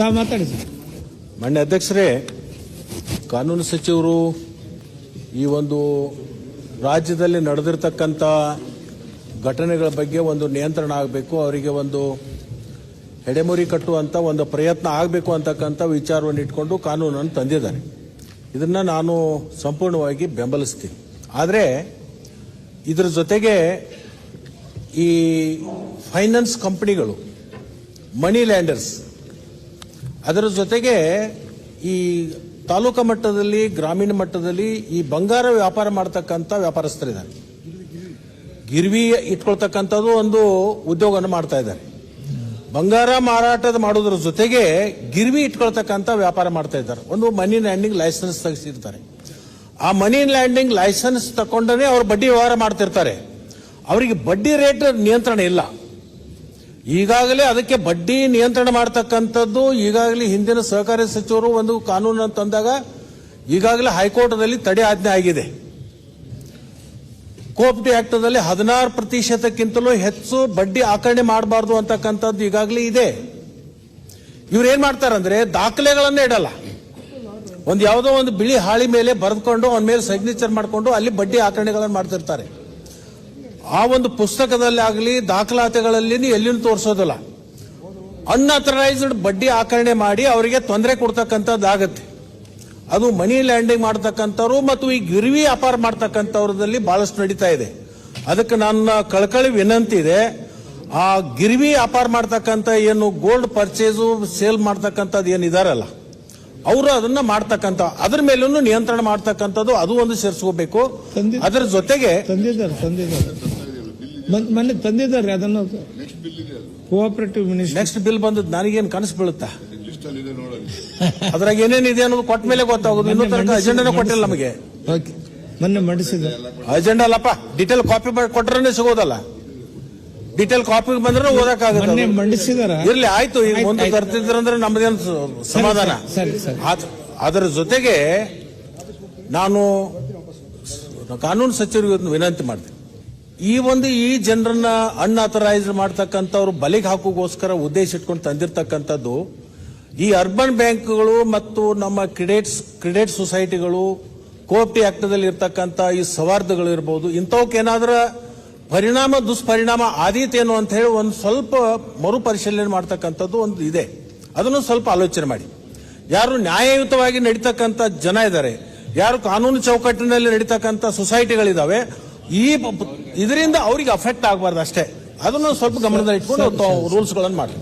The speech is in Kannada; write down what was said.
ತಾವು ಮಾತಾಡಿ ಮಾನ್ಯ ಅಧ್ಯಕ್ಷರೇ, ಕಾನೂನು ಸಚಿವರು ಈ ಒಂದು ರಾಜ್ಯದಲ್ಲಿ ನಡೆದಿರ್ತಕ್ಕಂಥ ಘಟನೆಗಳ ಬಗ್ಗೆ ಒಂದು ನಿಯಂತ್ರಣ ಆಗಬೇಕು, ಅವರಿಗೆ ಒಂದು ಹೆಡೆಮುರಿ ಕಟ್ಟುವಂಥ ಒಂದು ಪ್ರಯತ್ನ ಆಗಬೇಕು ಅಂತಕ್ಕಂಥ ವಿಚಾರವನ್ನು ಇಟ್ಕೊಂಡು ಕಾನೂನನ್ನು ತಂದಿದ್ದಾರೆ. ಇದನ್ನು ನಾನು ಸಂಪೂರ್ಣವಾಗಿ ಬೆಂಬಲಿಸ್ತೀನಿ. ಆದರೆ, ಇದರ ಜೊತೆಗೆ ಈ ಫೈನಾನ್ಸ್ ಕಂಪನಿಗಳು ಮನಿ ಲ್ಯಾಂಡರ್ಸ್ ಅದರ ಜೊತೆಗೆ ಈ ತಾಲೂಕು ಮಟ್ಟದಲ್ಲಿ, ಗ್ರಾಮೀಣ ಮಟ್ಟದಲ್ಲಿ ಈ ಬಂಗಾರ ವ್ಯಾಪಾರ ಮಾಡ್ತಕ್ಕಂಥ ವ್ಯಾಪಾರಸ್ಥರಿದ್ದಾರೆ. ಗಿರ್ವಿ ಇಟ್ಕೊಳ್ತಕ್ಕಂಥದ್ದು ಒಂದು ಉದ್ಯೋಗವನ್ನು ಮಾಡ್ತಾ ಇದ್ದಾರೆ. ಬಂಗಾರ ಮಾರಾಟದ ಮಾಡೋದ್ರ ಜೊತೆಗೆ ಗಿರ್ವಿ ಇಟ್ಕೊಳ್ತಕ್ಕಂಥ ವ್ಯಾಪಾರ ಮಾಡ್ತಾ ಇದ್ದಾರೆ. ಒಂದು ಮನಿ ಲ್ಯಾಂಡಿಂಗ್ ಲೈಸೆನ್ಸ್ ತೆಗೆಸಿರ್ತಾರೆ. ಆ ಮನಿ ಲ್ಯಾಂಡಿಂಗ್ ಲೈಸೆನ್ಸ್ ತಕೊಂಡನೇ ಅವ್ರು ಬಡ್ಡಿ ವ್ಯವಹಾರ ಮಾಡ್ತಿರ್ತಾರೆ. ಅವರಿಗೆ ಬಡ್ಡಿ ರೇಟ್ ನಿಯಂತ್ರಣ ಇಲ್ಲ. ಈಗಾಗಲೇ ಅದಕ್ಕೆ ಬಡ್ಡಿ ನಿಯಂತ್ರಣ ಮಾಡತಕ್ಕಂಥದ್ದು, ಈಗಾಗಲೇ ಹಿಂದಿನ ಸಹಕಾರಿ ಸಚಿವರು ಒಂದು ಕಾನೂನನ್ನು ತಂದಾಗ ಈಗಾಗಲೇ ಹೈಕೋರ್ಟ್ನಲ್ಲಿ ತಡೆ ಆಜ್ಞೆ ಆಗಿದೆ. ಕೋಪ್ಟಿ ಆಕ್ಟದಲ್ಲಿ ಹದಿನಾರು ಪ್ರತಿಶತಕ್ಕಿಂತಲೂ ಹೆಚ್ಚು ಬಡ್ಡಿ ಆಕರಣೆ ಮಾಡಬಾರ್ದು ಅಂತಕ್ಕಂಥದ್ದು ಈಗಾಗಲೇ ಇದೆ. ಇವ್ರು ಏನ್ ಮಾಡ್ತಾರಂದ್ರೆ ದಾಖಲೆಗಳನ್ನೇ ಇಡಲ್ಲ. ಒಂದು ಯಾವುದೋ ಒಂದು ಬಿಳಿ ಹಾಳಿ ಮೇಲೆ ಬರೆದುಕೊಂಡು, ಅವನ ಮೇಲೆ ಸಿಗ್ನೇಚರ್ ಮಾಡಿಕೊಂಡು ಅಲ್ಲಿ ಬಡ್ಡಿ ಆಕರಣೆಗಳನ್ನು ಮಾಡ್ತಿರ್ತಾರೆ. ಆ ಒಂದು ಪುಸ್ತಕದಲ್ಲಿ ಆಗಲಿ, ದಾಖಲಾತಿಗಳಲ್ಲಿ ಎಲ್ಲಿನೂ ತೋರಿಸೋದಿಲ್ಲ. ಅನ್ಅಥರೈಸ್ಡ್ ಬಡ್ಡಿ ಆಕರಣೆ ಮಾಡಿ ಅವರಿಗೆ ತೊಂದರೆ ಕೊಡ್ತಕ್ಕಂಥದ್ದಾಗತ್ತೆ ಅದು ಮನಿ ಲ್ಯಾಂಡಿಂಗ್ ಮಾಡ್ತಕ್ಕಂಥವ್ರು ಮತ್ತು ಈ ಗಿರ್ವಿ ವ್ಯಾಪಾರ ಮಾಡ್ತಕ್ಕಂಥವ್ರದಲ್ಲಿ ಬಹಳಷ್ಟು ನಡೀತಾ ಇದೆ. ಅದಕ್ಕೆ ನನ್ನ ಕಳಕಳಿ ವಿನಂತಿ ಇದೆ, ಆ ಗಿರ್ವಿ ವ್ಯಾಪಾರ ಮಾಡ್ತಕ್ಕಂಥ ಏನು ಗೋಲ್ಡ್ ಪರ್ಚೇಸು ಸೇಲ್ ಮಾಡ್ತಕ್ಕಂಥದ್ದು ಏನಿದಾರಲ್ಲ ಅವರು ಅದನ್ನ ಮಾಡ್ತಕ್ಕಂಥ ಅದ್ರ ಮೇಲೂ ನಿಯಂತ್ರಣ ಮಾಡ್ತಕ್ಕಂಥದ್ದು ಅದು ಒಂದು ಸೇರಿಸ್ಕೋಬೇಕು. ತಂದಿ- ಅದರ ಜೊತೆಗೆ ತಂದಿದ್ದಾರೆ ತಂದಿದ್ದಾರೆ. ಮೊನ್- ಮೊನ್ನೆ ತಂದಿದ್ದಾರೆ ಅದನ್ನು ಕೋಆಪರೇಟಿವ್ ಮಿನಿಸ್ಟರ್ ನೆಕ್ಸ್ಟ್ ಬಿಲ್ ಬಂದದ್ದು ನನಗೇನು ಕನಸು ಬೀಳುತ್ತಾ? ಅದ್ರಾಗ ಏನೇನಿದೆ ಅನ್ನೋದು ಕೊಟ್ಟ ಮೇಲೆ ಗೊತ್ತಾಗೋದು. ಇನ್ನೂ ತನಕ ಅಜೆಂಡಾನೇ ಕೊಟ್ಟಿಲ್ಲ ನಮಗೆ. ಓಕೆ. ಮೊನ್ನೆ ಮಂಡಿಸಿದ ಅಜೆಂಡಾ ಅಲ್ಲಪ್ಪ ಡಿಟೇಲ್ ಕಾಪಿ ಕೊಟ್ಟರೆ ಸಿಗೋದಲ್ಲ. ಡಿಟೇಲ್ ಕಾಪಿ ಬಂದ್ರೆ ಓದಕ್ಕಾಗುತ್ತೆ ಮಂಡಿಸಿದಾರ ಇರ್ಲಿ ಆಯ್ತು ಈಗ ಒಂದು. ತರ್ತಿದ್ರಂದ್ರೆ ನಮ್ದೇನು ಸಮಾಧಾನ. ಅದರ ಜೊತೆಗೆ ನಾನು ಕಾನೂನು ಸಚಿವರಿಗೆ ಒಂದು ವಿನಂತಿ ಮಾಡ್ತೀನಿ ಈ ಒಂದು ಈ ಜನರನ್ನ ಅನ್ಅಥರೈಸ್ ಮಾಡ್ತಕ್ಕಂಥವ್ರು ಬಲಿಗೆ ಹಾಕೋಗೋಸ್ಕರ ಉದ್ದೇಶ ಇಟ್ಕೊಂಡು ತಂದಿರ್ತಕ್ಕಂಥದ್ದು ಈ ಅರ್ಬನ್ ಬ್ಯಾಂಕ್ಗಳು ಮತ್ತು ನಮ್ಮ ಕ್ರೆಡಿಟ್ಸ್ ಕ್ರೆಡಿಟ್ ಸೊಸೈಟಿಗಳು ಕೋಪ್ಟಿ ಆಕ್ಟದಲ್ಲಿ ಇರ್ತಕ್ಕಂಥ ಈ ಸವಾರ್ಧಗಳು ಇರ್ಬೋದು ಇಂಥವಕ್ಕೇನಾದ್ರೂ ಪರಿಣಾಮ ದುಷ್ಪರಿಣಾಮ ಆದೀತೇನು ಅಂತ ಹೇಳಿ ಒಂದು ಸ್ವಲ್ಪ ಮರುಪರಿಶೀಲನೆ ಮಾಡ್ತಕ್ಕಂಥದ್ದು ಒಂದು ಇದೆ. ಅದನ್ನು ಸ್ವಲ್ಪ ಆಲೋಚನೆ ಮಾಡಿ. ಯಾರು ನ್ಯಾಯಯುತವಾಗಿ ನಡೀತಕ್ಕಂಥ ಜನ ಇದ್ದಾರೆ ಯಾರು ಕಾನೂನು ಚೌಕಟ್ಟಿನಲ್ಲಿ ನಡೀತಕ್ಕಂಥ ಸೊಸೈಟಿಗಳಿದಾವೆ ಈ ಇದರಿಂದ ಅವರಿಗೆ ಅಫೆಕ್ಟ್ ಆಗಬಾರ್ದು ಅಷ್ಟೇ. ಅದನ್ನು ಸ್ವಲ್ಪ ಗಮನದಲ್ಲಿ ಇಟ್ಕೊಂಡು ರೂಲ್ಸ್ಗಳನ್ನು ಮಾಡಿ